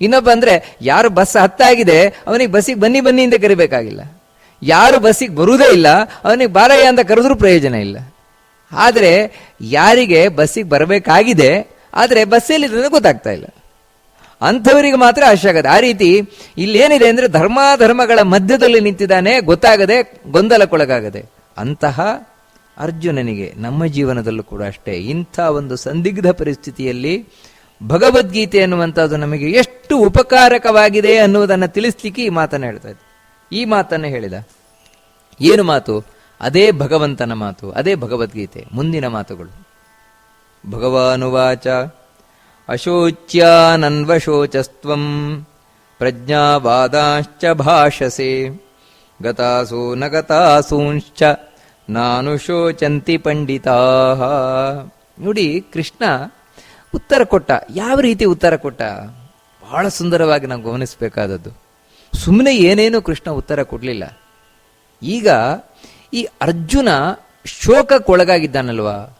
ಇನ್ನೊಬ್ಬ ಅಂದ್ರೆ, ಯಾರು ಬಸ್ ಹತ್ತಾಗಿದೆ, ಅವನಿಗೆ ಬಸ್ಸಿಗೆ ಬನ್ನಿ ಬನ್ನಿ ಅಂತ ಕರಿಬೇಕಾಗಿಲ್ಲ. ಯಾರು ಬಸ್ಸಿಗೆ ಬರುವುದೇ ಇಲ್ಲ, ಅವನಿಗೆ ಬಾರಯ್ಯ ಅಂತ ಕರೆದ್ರೂ ಪ್ರಯೋಜನ ಇಲ್ಲ. ಆದರೆ, ಯಾರಿಗೆ ಬಸ್ಸಿಗೆ ಬರಬೇಕಾಗಿದೆ, ಆದರೆ ಬಸ್ಸಲ್ಲಿ ಗೊತ್ತಾಗ್ತಾ ಇಲ್ಲ. ಅಂಥವರಿಗೆ ಮಾತ್ರ ಅವಶ್ಯಕತೆ ಆ ರೀತಿ ಇಲ್ಲೇನಿದೆ ಅಂದರೆ ಧರ್ಮಾಧರ್ಮಗಳ ಮಧ್ಯದಲ್ಲಿ ನಿಂತಿದ್ದಾನೆ, ಗೊತ್ತಾಗದೆ ಗೊಂದಲಕ್ಕೊಳಗಾಗದೆ. ಅಂತಹ ಅರ್ಜುನನಿಗೆ ನಮ್ಮ ಜೀವನದಲ್ಲೂ ಕೂಡ ಅಷ್ಟೇ. ಇಂಥ ಒಂದು ಸಂದಿಗ್ಧ ಪರಿಸ್ಥಿತಿಯಲ್ಲಿ ಭಗವದ್ಗೀತೆ ಅನ್ನುವಂಥದ್ದು ನಮಗೆ ಎಷ್ಟು ಉಪಕಾರಕವಾಗಿದೆ ಅನ್ನುವುದನ್ನು ತಿಳಿಸ್ಲಿಕ್ಕೆ ಈ ಮಾತನ್ನು ಹೇಳ್ತಾ ಇದ್ದೆ. ಈ ಮಾತನ್ನು ಹೇಳಿದ. ಏನು ಮಾತು? ಅದೇ ಭಗವಂತನ ಮಾತು, ಅದೇ ಭಗವದ್ಗೀತೆ, ಮುಂದಿನ ಮಾತುಗಳು. ಭಗವಾನುವಾಚ, ಅಶೋಚ್ಯಾನನ್ವಶೋಚಸ್ತ್ವಂ, ಪ್ರಜ್ಞಾವಾದಾಶ್ಚ ಭಾಷಸೆ, ಗತಾಸು ನ ಗತಾಸೂಂಶ್ಚ ನಾನು ಶೋಚಂತಿ ಪಂಡಿತಾ. ನೋಡಿ, ಕೃಷ್ಣ ಉತ್ತರ ಕೊಟ್ಟ. ಯಾವ ರೀತಿ ಉತ್ತರ ಕೊಟ್ಟ? ಬಹಳ ಸುಂದರವಾಗಿ ನಾವು ಗಮನಿಸಬೇಕಾದದ್ದು. ಸುಮ್ಮನೆ ಏನೇನು ಕೃಷ್ಣ ಉತ್ತರ ಕೊಡಲಿಲ್ಲ. ಈಗ ಈ ಅರ್ಜುನ ಶೋಕಕ್ಕೊಳಗಾಗಿದ್ದಾನಲ್ವಾ?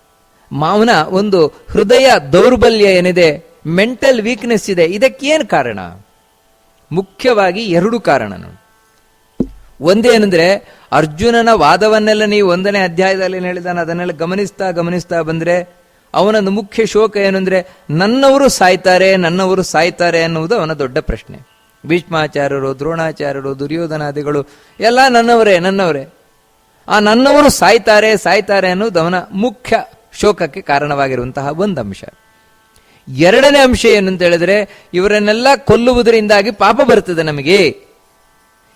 ಮಾವನ ಒಂದು ಹೃದಯ ದೌರ್ಬಲ್ಯ ಏನಿದೆ, ಮೆಂಟಲ್ ವೀಕ್ನೆಸ್ ಇದೆ, ಇದಕ್ಕೇನು ಕಾರಣ? ಮುಖ್ಯವಾಗಿ ಎರಡು ಕಾರಣ ಒಂದೇನೆಂದ್ರೆ ಅರ್ಜುನನ ವಾದವನ್ನೆಲ್ಲ ನೀವು ಒಂದನೇ ಅಧ್ಯಾಯದಲ್ಲಿ ಏನು ಹೇಳಿದಾನೆ, ಅದನ್ನೆಲ್ಲ ಗಮನಿಸ್ತಾ ಗಮನಿಸ್ತಾ ಬಂದ್ರೆ ಅವನೊಂದು ಮುಖ್ಯ ಶೋಕ ಏನಂದ್ರೆ ನನ್ನವರು ಸಾಯ್ತಾರೆ ನನ್ನವರು ಸಾಯ್ತಾರೆ ಅನ್ನುವುದು ಅವನ ದೊಡ್ಡ ಪ್ರಶ್ನೆ. ಭೀಷ್ಮಾಚಾರ್ಯರು, ದ್ರೋಣಾಚಾರ್ಯರು, ದುರ್ಯೋಧನಾದಿಗಳು, ಎಲ್ಲ ನನ್ನವರೇ ನನ್ನವರೇ. ಆ ನನ್ನವರು ಸಾಯ್ತಾರೆ ಸಾಯ್ತಾರೆ ಅನ್ನೋದು ಅವನ ಮುಖ್ಯ ಶೋಕಕ್ಕೆ ಕಾರಣವಾಗಿರುವಂತಹ ಒಂದು ಅಂಶ ಎರಡನೇ ಅಂಶ ಏನಂತ ಹೇಳಿದ್ರೆ, ಇವರನ್ನೆಲ್ಲ ಕೊಲ್ಲುವುದರಿಂದಾಗಿ ಪಾಪ ಬರ್ತದೆ ನಮಗೆ.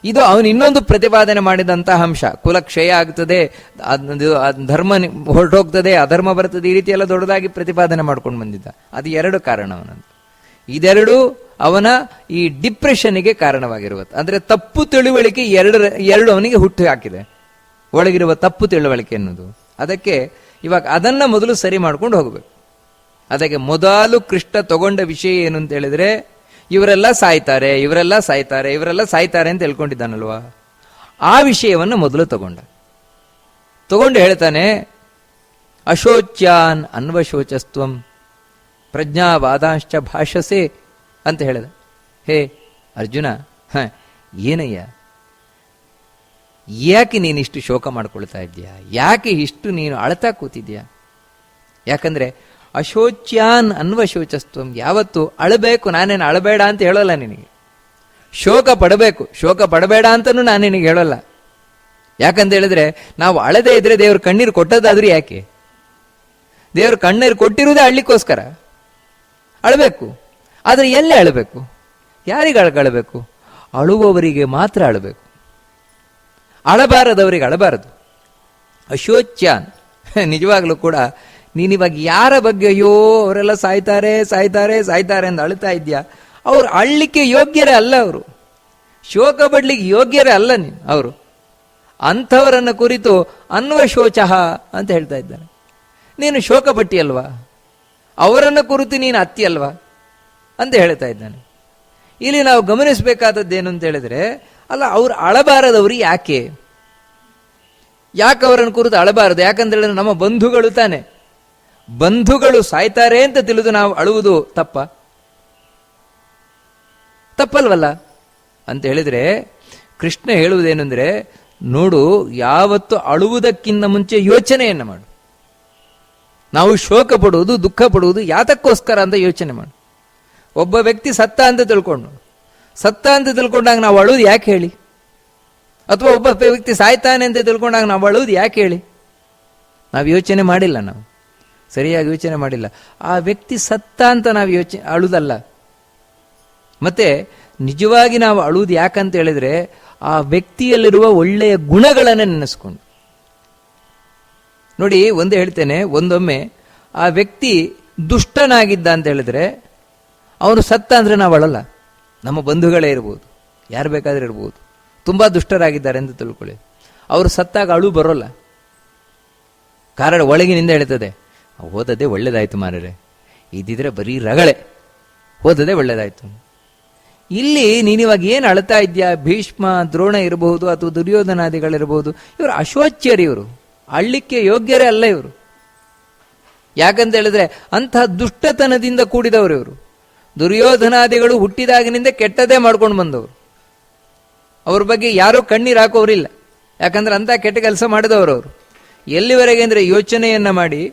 ಇದು ಅವನು ಇನ್ನೊಂದು ಪ್ರತಿಪಾದನೆ ಮಾಡಿದಂತಹ ಅಂಶ. ಕುಲಕ್ಷಯ ಆಗ್ತದೆ, ಅದ್- ಅದ್ ಧರ್ಮ ಹೊರಟೋಗ್ತದೆ, ಅಧರ್ಮ ಬರ್ತದೆ, ಈ ರೀತಿ ಎಲ್ಲ ದೊಡ್ಡದಾಗಿ ಪ್ರತಿಪಾದನೆ ಮಾಡ್ಕೊಂಡು ಬಂದಿದ್ದ. ಅದು ಎರಡು ಕಾರಣ ಅವನಂತ ಇದೆರಡು ಅವನ ಈ ಡಿಪ್ರೆಷನ್ಗೆ ಕಾರಣವಾಗಿರುವುದು ಅಂದ್ರೆ ತಪ್ಪು ತಿಳುವಳಿಕೆ ಎರಡು ಎರಡು ಅವನಿಗೆ ಹುಟ್ಟು ಹಾಕಿದೆ. ಒಳಗಿರುವ ತಪ್ಪು ತಿಳುವಳಿಕೆ ಅನ್ನೋದು ಅದಕ್ಕೆ ಇವಾಗ ಅದನ್ನ ಮೊದಲು ಸರಿ ಮಾಡ್ಕೊಂಡು ಹೋಗಬೇಕು. ಅದಕ್ಕೆ ಮೊದಲು ಕೃಷ್ಣ ತಗೊಂಡ ವಿಷಯ ಏನು ಅಂತ ಹೇಳಿದ್ರೆ ಇವರೆಲ್ಲ ಸಾಯ್ತಾರೆ ಇವರೆಲ್ಲ ಸಾಯ್ತಾರೆ ಇವರೆಲ್ಲ ಸಾಯ್ತಾರೆ ಅಂತ ಹೇಳ್ಕೊಂಡಿದ್ದಾನಲ್ವಾ? ಆ ವಿಷಯವನ್ನು ಮೊದಲು ತಗೊಂಡ. ತಗೊಂಡು ಹೇಳ್ತಾನೆ, ಅಶೋಚ್ಯಾನ್ ಅನ್ವಶೋಚಸ್ತ್ವಂ ಪ್ರಜ್ಞಾವಾದಾಶ್ಚ ಭಾಷಸೆ ಅಂತ ಹೇಳಿದ. ಹೇ ಅರ್ಜುನ, ಹ, ಏನಯ್ಯ? ಯಾಕೆ ನೀನಿಷ್ಟು ಶೋಕ ಮಾಡ್ಕೊಳ್ತಾ ಇದ್ದೀಯಾ? ಯಾಕೆ ಇಷ್ಟು ನೀನು ಅಳ್ತಾ ಕೂತಿದ್ಯಾ ಯಾಕಂದ್ರೆ ಅಶೋಚ್ಯಾನ್ ಅನ್ವಶೋಚಸ್ತ್ವಂ ಯಾವತ್ತು? ಅಳಬೇಕು, ನಾನೇನು ಅಳಬೇಡ ಅಂತ ಹೇಳೋಲ್ಲ ನಿನಗೆ. ಶೋಕ ಪಡಬೇಕು, ಶೋಕ ಪಡಬೇಡ ಅಂತಲೂ ನಾನು ನಿನಗೆ ಹೇಳೋಲ್ಲ. ಯಾಕಂತ ಹೇಳಿದ್ರೆ, ನಾವು ಅಳದೇ ಇದ್ರೆ ದೇವ್ರ ಕಣ್ಣೀರು ಕೊಟ್ಟದಾದ್ರೂ ಯಾಕೆ? ದೇವ್ರ ಕಣ್ಣೀರು ಕೊಟ್ಟಿರುವುದೇ ಅಳ್ಲಿಕ್ಕೋಸ್ಕರ ಅಳಬೇಕು. ಆದರೆ ಎಲ್ಲಿ ಅಳಬೇಕು? ಯಾರಿಗೆ ಅಳಬೇಕು? ಅಳುವವರಿಗೆ ಮಾತ್ರ ಅಳಬೇಕು. ಅಳಬಾರದವರಿಗೆ ಅಳಬಾರದು. ಅಶೋಚ್ಯಾನ್. (laughs) ನಿಜವಾಗ್ಲೂ ಕೂಡ ನೀನಿವಾಗ ಯಾರ ಬಗ್ಗೆ ಅಯ್ಯೋ, ಅವರೆಲ್ಲ ಸಾಯ್ತಾರೆ ಸಾಯ್ತಾರೆ ಸಾಯ್ತಾರೆ ಅಂತ ಅಳ್ತಾ ಇದ್ಯಾ? ಅವ್ರು ಅಳ್ಲಿಕ್ಕೆ ಯೋಗ್ಯರೇ ಅಲ್ಲ ಅವರು. ಶೋಕ ಪಡ್ಲಿಕ್ಕೆ ಯೋಗ್ಯರೇ ಅಲ್ಲ ನೀನು, ಅವರು. ಅಂಥವರನ್ನ ಕುರಿತು ಅನ್ವಶೋಚಃ ಅಂತ ಹೇಳ್ತಾ ಇದ್ದಾನೆ. ನೀನು ಶೋಕ ಪಟ್ಟಿ ಅಲ್ವಾ? ಅವರನ್ನ ಕುರಿತು ನೀನು ಅತ್ತಿ ಅಲ್ವಾ? ಅಂತ ಹೇಳ್ತಾ ಇದ್ದಾನೆ. ಇಲ್ಲಿ ನಾವು ಗಮನಿಸಬೇಕಾದದ್ದೇನು ಅಂತ ಹೇಳಿದ್ರೆ, ಅಲ್ಲ, ಅವ್ರು ಅಳಬಾರದವ್ರು ಯಾಕೆ? ಯಾಕೆ ಅವರನ್ನು ಕುರಿತು ಅಳಬಾರದು? ಯಾಕಂತ ಹೇಳಿದ್ರೆ ನಮ್ಮ ಬಂಧುಗಳು ತಾನೆ. ಬಂಧುಗಳು ಸಾಯ್ತಾರೆ ಅಂತ ತಿಳಿದು ನಾವು ಅಳುವುದು ತಪ್ಪ? ತಪ್ಪಲ್ವಲ್ಲ? ಅಂತ ಹೇಳಿದ್ರೆ, ಕೃಷ್ಣ ಹೇಳುವುದೇನೆಂದ್ರೆ, ನೋಡು, ಯಾವತ್ತು ಅಳುವುದಕ್ಕಿಂತ ಮುಂಚೆ ಯೋಚನೆಯನ್ನು ಮಾಡು. ನಾವು ಶೋಕ ಪಡುವುದು, ದುಃಖ ಪಡುವುದು ಯಾತಕ್ಕೋಸ್ಕರ ಅಂತ ಯೋಚನೆ ಮಾಡು. ಒಬ್ಬ ವ್ಯಕ್ತಿ ಸತ್ತ ಅಂತ ತಿಳ್ಕೊಂಡು ಸತ್ತ ಅಂತ ತಿಳ್ಕೊಂಡಾಗ ನಾವು ಅಳುವುದು ಯಾಕೆ ಹೇಳಿ? ಅಥವಾ ಒಬ್ಬ ವ್ಯಕ್ತಿ ಸಾಯ್ತಾನೆ ಅಂತ ತಿಳ್ಕೊಂಡಾಗ ನಾವು ಅಳುವುದು ಯಾಕೆ ಹೇಳಿ? ನಾವು ಯೋಚನೆ ಮಾಡಿಲ್ಲ ನಾವು. ಸರಿಯಾಗಿ ಯೋಚನೆ ಮಾಡಿಲ್ಲ. ಆ ವ್ಯಕ್ತಿ ಸತ್ತ ಅಂತ ನಾವು ಯೋಚನೆ, ಅಳುದಲ್ಲ. ಮತ್ತೆ ನಿಜವಾಗಿ ನಾವು ಅಳುವುದು ಯಾಕಂತ ಹೇಳಿದ್ರೆ ಆ ವ್ಯಕ್ತಿಯಲ್ಲಿರುವ ಒಳ್ಳೆಯ ಗುಣಗಳನ್ನು ನೆನೆಸ್ಕೊಂಡು. ನೋಡಿ, ಒಂದು ಹೇಳ್ತೇನೆ, ಒಂದೊಮ್ಮೆ ಆ ವ್ಯಕ್ತಿ ದುಷ್ಟನಾಗಿದ್ದ ಅಂತ ಹೇಳಿದ್ರೆ ಅವನು ಸತ್ತ ಅಂದ್ರೆ ನಾವು ಅಳಲ್ಲ. ನಮ್ಮ ಬಂಧುಗಳೇ ಇರ್ಬೋದು, ಯಾರು ಬೇಕಾದ್ರೆ ಇರ್ಬೋದು. ತುಂಬಾ ದುಷ್ಟರಾಗಿದ್ದಾರೆ ಅಂತ ತಿಳ್ಕೊಳ್ಳಿ. ಅವರು ಸತ್ತಾಗ ಅಳು ಬರೋಲ್ಲ. ಕಾರಣ ಒಳಗಿನಿಂದ ಹೇಳ್ತದೆ. ಓದದೆ ಒಳ್ಳೇದಾಯ್ತು ಮಾರರೆ. ಇದ್ದಿದ್ರೆ ಬರೀ ರಗಳೆ. ಓದದೆ ಒಳ್ಳೇದಾಯ್ತು. ಇಲ್ಲಿ ನೀನಿವಾಗ ಏನು ಅಳ್ತಾ ಇದ್ಯಾ? ಭೀಷ್ಮ, ದ್ರೋಣ ಇರಬಹುದು ಅಥವಾ ದುರ್ಯೋಧನಾದಿಗಳಿರಬಹುದು. ಇವರು ಅಶೋಚ್ಯರು ಇವರು. ಅಳ್ಳಿಕ್ಕೆ ಯೋಗ್ಯರೇ ಅಲ್ಲ ಇವರು. ಯಾಕಂತ ಹೇಳಿದ್ರೆ ಅಂತಹ ದುಷ್ಟತನದಿಂದ ಕೂಡಿದವರು ಇವರು. ದುರ್ಯೋಧನಾದಿಗಳು ಹುಟ್ಟಿದಾಗಿನಿಂದ ಕೆಟ್ಟದೇ ಮಾಡ್ಕೊಂಡು ಬಂದವರು. ಅವ್ರ ಬಗ್ಗೆ ಯಾರೂ ಕಣ್ಣೀರು ಹಾಕೋರಿಲ್ಲ ಯಾಕಂದ್ರೆ ಅಂತ ಕೆಟ್ಟ ಕೆಲಸ ಮಾಡಿದವರು ಅವರು. ಎಲ್ಲಿವರೆಗೆ ಅಂದರೆ ಯೋಚನೆಯನ್ನ ಮಾಡಿ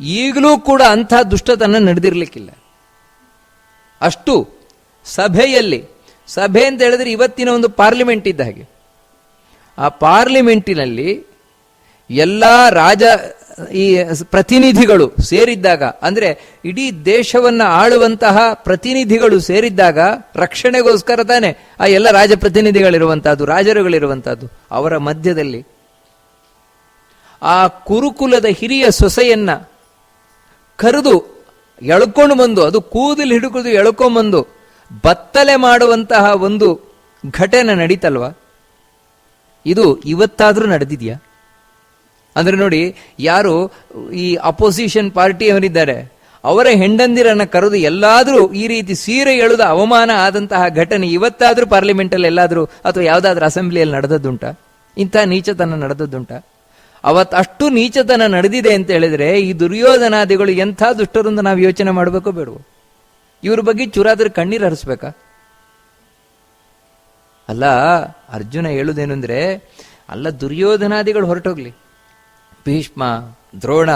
ಈಗಲೂ ಕೂಡ ಅಂಥ ದುಷ್ಟತನ ನಡೆದಿರಲಿಕ್ಕಿಲ್ಲ. ಅಷ್ಟು ಸಭೆಯಲ್ಲಿ, ಸಭೆ ಅಂತ ಹೇಳಿದ್ರೆ ಇವತ್ತಿನ ಒಂದು ಪಾರ್ಲಿಮೆಂಟ್ ಇದ್ದ ಹಾಗೆ. ಆ ಪಾರ್ಲಿಮೆಂಟಿನಲ್ಲಿ ಎಲ್ಲ ರಾಜ, ಈ ಪ್ರತಿನಿಧಿಗಳು ಸೇರಿದ್ದಾಗ, ಅಂದರೆ ಇಡೀ ದೇಶವನ್ನು ಆಳುವಂತಹ ಪ್ರತಿನಿಧಿಗಳು ಸೇರಿದ್ದಾಗ ರಕ್ಷಣೆಗೋಸ್ಕರ ತಾನೆ ಆ ಎಲ್ಲ ರಾಜ ಪ್ರತಿನಿಧಿಗಳಿರುವಂಥದ್ದು ರಾಜರುಗಳಿರುವಂತಹದ್ದು ಅವರ ಮಧ್ಯದಲ್ಲಿ. ಆ ಕುರುಕುಲದ ಹಿರಿಯ ಸೊಸೆಯನ್ನ ಕರೆದು ಎಳ್ಕೊಂಡು ಬಂದು, ಅದು ಕೂದಲು ಹಿಡುಕುದು ಎಳ್ಕೊಂಬಂದು ಬತ್ತಲೆ ಮಾಡುವಂತಹ ಒಂದು ಘಟನೆ ನಡೀತಲ್ವ? ಇದು ಇವತ್ತಾದರೂ ನಡೆದಿದೆಯಾ? ಅಂದ್ರೆ ನೋಡಿ, ಯಾರು ಈ ಅಪೋಸಿಷನ್ ಪಾರ್ಟಿಯವರಿದ್ದಾರೆ, ಅವರ ಹೆಂಡಂದಿರನ್ನ ಕರೆದು ಎಲ್ಲಾದ್ರೂ ಈ ರೀತಿ ಸೀರೆ ಎಳೆದ ಅವಮಾನ ಆದಂತಹ ಘಟನೆ ಇವತ್ತಾದರೂ ಪಾರ್ಲಿಮೆಂಟಲ್ಲಿ ಎಲ್ಲಾದ್ರೂ, ಅಥವಾ ಯಾವುದಾದ್ರೂ ಅಸೆಂಬ್ಲಿಯಲ್ಲಿ ನಡೆದದ್ದುಂಟ? ಇಂತಹ ನೀಚತನ ನಡೆದದ್ದುಂಟ? ಅವತ್ತು ಅಷ್ಟು ನೀಚತನ ನಡೆದಿದೆ ಅಂತ ಹೇಳಿದ್ರೆ ಈ ದುರ್ಯೋಧನಾದಿಗಳು ಎಂಥ ದುಷ್ಟರು ಅಂತ ನಾವು ಯೋಚನೆ ಮಾಡಬೇಕು ಬೇಡವು? ಇವ್ರ ಬಗ್ಗೆ ಚೂರಾದ್ರೆ ಕಣ್ಣೀರು ಹರಿಸ್ಬೇಕಾ? ಅಲ್ಲ, ಅರ್ಜುನ ಹೇಳುದೇನು ಅಂದ್ರೆ, ಅಲ್ಲ, ದುರ್ಯೋಧನಾದಿಗಳು ಹೊರಟೋಗ್ಲಿ. ಭೀಷ್ಮ, ದ್ರೋಣ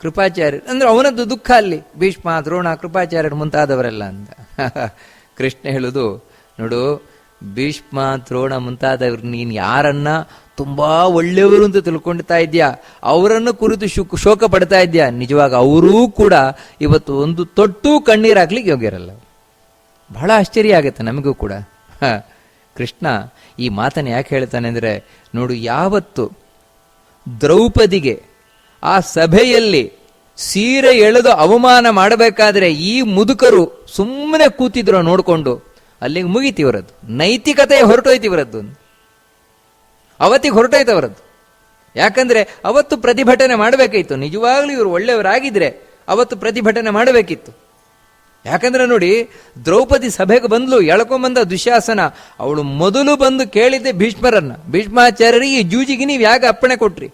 ಕೃಪಾಚಾರ್ಯ ಅಂದ್ರೆ ಅವನದ್ದು ದುಃಖ ಅಲ್ಲಿ. ಭೀಷ್ಮ, ದ್ರೋಣ, ಕೃಪಾಚಾರ್ಯರು ಮುಂತಾದವರೆಲ್ಲ ಅಂತ. ಕೃಷ್ಣ ಹೇಳುದು, ನೋಡು, ಭೀಷ್ಮ, ದ್ರೋಣ ಮುಂತಾದವ್ರು ನೀನ್ ಯಾರನ್ನ ತುಂಬಾ ಒಳ್ಳೆಯವರು ಅಂತ ತಿಳ್ಕೊಳ್ತಾ ಇದ್ಯಾ? ಅವರನ್ನು ಕುರಿತು ಶುಕ್ ಶೋಕ ಪಡ್ತಾ ಇದೆಯಾ? ನಿಜವಾಗ ಅವರೂ ಕೂಡ ಇವತ್ತು ಒಂದು ತೊಟ್ಟು ಕಣ್ಣೀರು ಹಾಕ್ಲಿಕ್ಕೆ ಯೋಗ್ಯರಲ್ಲ. ಬಹಳ ಆಶ್ಚರ್ಯ ಆಗುತ್ತೆ ನಮಗೂ ಕೂಡ. ಕೃಷ್ಣ ಈ ಮಾತನ್ನು ಯಾಕೆ ಹೇಳ್ತಾನೆ ಅಂದರೆ, ನೋಡು, ಯಾವತ್ತು ದ್ರೌಪದಿಗೆ ಆ ಸಭೆಯಲ್ಲಿ ಸೀರೆ ಎಳೆದು ಅವಮಾನ ಮಾಡಬೇಕಾದ್ರೆ ಈ ಮುದುಕರು ಸುಮ್ಮನೆ ಕೂತಿದ್ರು ನೋಡಿಕೊಂಡು, ಅಲ್ಲಿಗೆ ಮುಗೀತಿ ಇವರದ್ದು. ನೈತಿಕತೆ ಹೊರಟೋಯ್ತು ಇವರದ್ದು. ಅವತ್ತಿಗೆ ಹೊರಟೋಯ್ತು ಅವರದ್ದು. ಯಾಕಂದ್ರೆ ಅವತ್ತು ಪ್ರತಿಭಟನೆ ಮಾಡಬೇಕಿತ್ತು ನಿಜವಾಗ್ಲೂ ಇವರು ಒಳ್ಳೆಯವರಾಗಿದ್ರೆ ಅವತ್ತು ಪ್ರತಿಭಟನೆ ಮಾಡಬೇಕಿತ್ತು. ಯಾಕಂದ್ರೆ ನೋಡಿ, ದ್ರೌಪದಿ ಸಭೆಗೆ ಬಂದ್ಲು, ಎಳ್ಕೊಂಬಂದ ದುಶ್ಯಾಸನ ಅವಳು ಮೊದಲು ಬಂದು ಕೇಳಿದ್ದೆ ಭೀಷ್ಮರನ್ನ. ಭೀಷ್ಮಾಚಾರ್ಯರಿಗೆ ಈ ಜೂಜಿಗೆ ನೀವು ಯಾಕೆ ಅಪ್ಪಣೆ ಕೊಟ್ರಿ?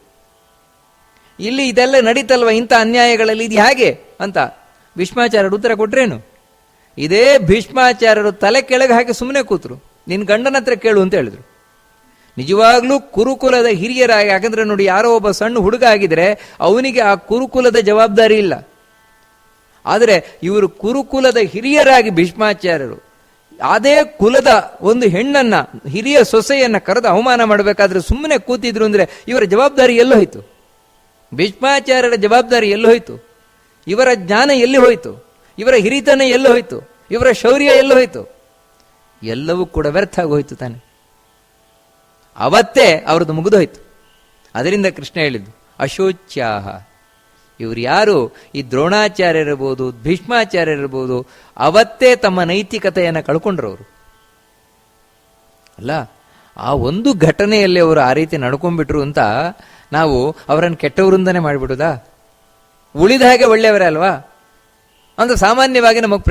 ಇಲ್ಲಿ ಇದೆಲ್ಲ ನಡೀತಲ್ವ ಇಂಥ ಅನ್ಯಾಯಗಳಲ್ಲಿ? ಇದು ಹೇಗೆ ಅಂತ ಭೀಷ್ಮಾಚಾರ್ಯರು ಉತ್ತರ ಕೊಟ್ರೇನು? ಇದೇ ಭೀಷ್ಮಾಚಾರ್ಯರು ತಲೆ ಕೆಳಗೆ ಹಾಕಿ ಸುಮ್ಮನೆ ಕೂತರು. ನಿನ್ನ ಗಂಡನ ಹತ್ರ ಕೇಳು ಅಂತ ಹೇಳಿದ್ರು. ನಿಜವಾಗ್ಲೂ ಕುರುಕುಲದ ಹಿರಿಯರಾಗಿ, ಯಾಕಂದ್ರೆ ನೋಡಿ ಯಾರೋ ಒಬ್ಬ ಸಣ್ಣ ಹುಡುಗ ಆಗಿದ್ರೆ ಅವನಿಗೆ ಆ ಕುರುಕುಲದ ಜವಾಬ್ದಾರಿ ಇಲ್ಲ. ಆದರೆ ಇವರು ಕುರುಕುಲದ ಹಿರಿಯರಾಗಿ ಭೀಷ್ಮಾಚಾರ್ಯರು, ಅದೇ ಕುಲದ ಒಂದು ಹೆಣ್ಣನ್ನ, ಹಿರಿಯ ಸೊಸೆಯನ್ನ ಕರೆದು ಅವಮಾನ ಮಾಡಬೇಕಾದ್ರೆ ಸುಮ್ಮನೆ ಕೂತಿದ್ರು ಅಂದ್ರೆ ಇವರ ಜವಾಬ್ದಾರಿ ಎಲ್ಲೋ ಹೋಯ್ತು? ಭೀಷ್ಮಾಚಾರ್ಯರ ಜವಾಬ್ದಾರಿ ಎಲ್ಲಿ ಹೋಯ್ತು? ಇವರ ಜ್ಞಾನ ಎಲ್ಲಿ ಹೋಯ್ತು? ಇವರ ಹಿರಿತನ ಎಲ್ಲಿ ಹೋಯ್ತು? ಇವರ ಶೌರ್ಯ ಎಲ್ಲಿ ಹೋಯ್ತು? ಎಲ್ಲವೂ ಕೂಡ ವ್ಯರ್ಥ ಆಗೋಯ್ತು ತಾನೆ. ಅವತ್ತೇ ಅವ್ರದ್ದು ಮುಗಿದೋಯ್ತು. ಅದರಿಂದ ಕೃಷ್ಣ ಹೇಳಿದ್ದು, ಅಶೋಚ್ಯಾಹ. ಇವ್ರು ಯಾರು? ಈ ದ್ರೋಣಾಚಾರ್ಯರಿರ್ಬೋದು, ಭೀಷ್ಮಾಚಾರ್ಯರಿರ್ಬೋದು, ಅವತ್ತೇ ತಮ್ಮ ನೈತಿಕತೆಯನ್ನು ಕಳ್ಕೊಂಡ್ರು ಅವರು. ಅಲ್ಲ, ಆ ಒಂದು ಘಟನೆಯಲ್ಲಿ ಅವರು ಆ ರೀತಿ ನಡ್ಕೊಂಡ್ಬಿಟ್ರು ಅಂತ ನಾವು ಅವರನ್ನು ಕೆಟ್ಟವರಿಂದನೇ ಮಾಡಿಬಿಡುದಾ? ಉಳಿದ ಹಾಗೆ ಒಳ್ಳೆಯವರೇ ಅಲ್ವಾ? ಅಂದ್ರೆ ಸಾಮಾನ್ಯವಾಗಿ ನಮಗೆ